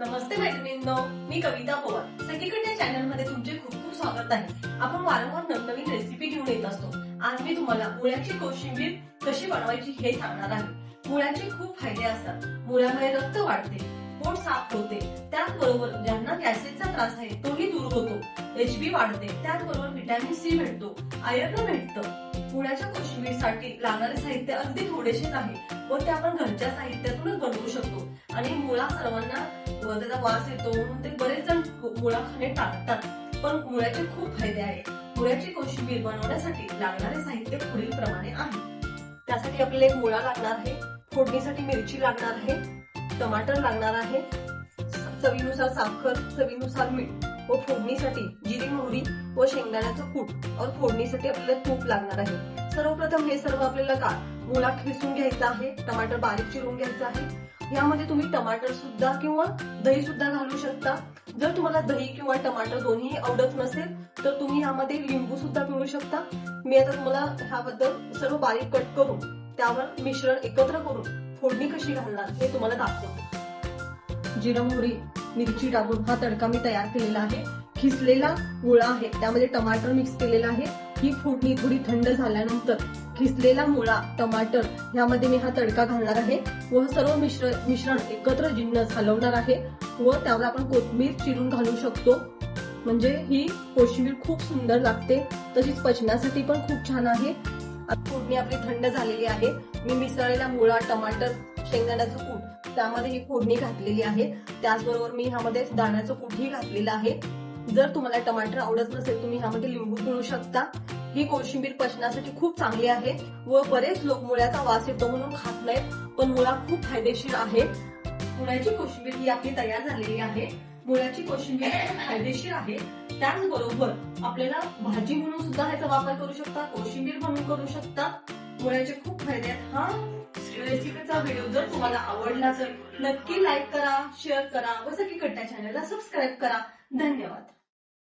नमस्ते मैत्रिणींनो मी कविता पवार. सगळीकडे चॅनलमध्ये तुमचे खूप खूप स्वागत आहे. आपण वारंवार नवनवीन रेसिपी घेऊन येत असतो. आज मी तुम्हाला मुळ्याची कोशिंबीर कशी बनवायची हे सांगणार आहे. मुळ्याचे खूप फायदे असतात. मुळ्यामुळे रक्त वाढते पोट साफ होते. त्याचबरोबर ज्यांना गॅसेसचा त्रास आहे तोही दूर होतो. एचबी वाढते त्याचबरोबर व्हिटॅमिन सी भेटतो आयर्न भेटतं. मुळ्याच्या कोशिंबीरसाठी लागणारे साहित्य अगदी थोडेसेच आहे व ते आपण घरच्या साहित्यातूनच बनवू शकतो. आणि मुळा सर्वांना त्याचा वास येतो म्हणून ते बरेच जण मुळा खाणे पण मुळ्याचे खूप फायदे आहेत. मुळ्याची कोशिंबीर बनवण्यासाठी लागणारे साहित्य पुढील प्रमाणे आहे. त्यासाठी आपल्याला एक मुळा लागणार आहे. फोडणीसाठी मिरची लागणार आहे. टमाटर लागणार आहे. चवीनुसार साखर चवीनुसार मीठ व फोडणीसाठी जिरी मोहरी व शेंगदाण्याचं कूट और फोडणीसाठी आपल्याला तूप लागणार आहे. सर्वप्रथम हे सर्व आपल्याला का मुळा खिसून घ्यायचा आहे. टमाटर बारीक चिरून घ्यायचं आहे. यामध्ये तुम्ही टमाटर सुद्धा किंवा दही सुद्धा घालू शकता. जर तुम्हाला दही किंवा टमाटर दोन्ही आवडत नसेल तर तुम्ही यामध्ये लिंबू सुद्धा पिळू शकता. मी आता तुम्हाला ह्याबद्दल सर्व बारीक कट करून त्यावर मिश्रण एकत्र करून फोडणी कशी घालणार हे तुम्हाला दाखवते. जिरं मोहरी मिरची टाकून हा तडका मी तयार केलेला आहे. खिसलेला मुळा आहे. त्यामध्ये टमाटर मिक्स केलेला आहे. ही फोडणी थोडी थंड झाल्यानंतर खिसलेला मुळा टमाटर ह्यामध्ये मी हा तडका घालणार आहे व सर्व मिश्र मिश्रण एकत्र जिन्नस हलवणार आहे व त्यावर आपण कोथिंबीर चिरून घालू शकतो. म्हणजे ही कोशिंबीर खूप सुंदर लागते. तशीच पचनासाठी पण खूप छान आहे. फोडणी आपली थंड झालेली आहे. मी मिसळलेला मुळा टमाटर शेंगदाण्याचं कूट त्यामध्ये ही फोडणी घातलेली आहे. त्याचबरोबर मी ह्यामध्ये दाण्याचं कूटही घातलेलं आहे. जर तुम्हाला टमाटर आवडत नसेल तुम्ही ह्यामध्ये लिंबू पिळू शकता. ही कोशिंबीर पचनासाठी खूप चांगली आहे व बरेच लोक मुळ्याचा वास येतो म्हणून खात नाहीत पण मुळा खूप फायदेशीर आहे. मुळ्याची कोशिंबीर ही आपली तयार झालेली आहे. मुळ्याची कोशिंबीर फायदेशीर आहे. त्याचबरोबर आपल्याला भाजी म्हणून सुद्धा ह्याचा वापर करू शकता कोशिंबीर म्हणून करू शकता. मुळ्याचे खूप फायदे आहेत. हा रेसिपीचा व्हिडिओ जर तुम्हाला आवडला तर नक्की लाईक करा शेअर करा व सगळी कट्टा चॅनलला सबस्क्राईब करा. धन्यवाद.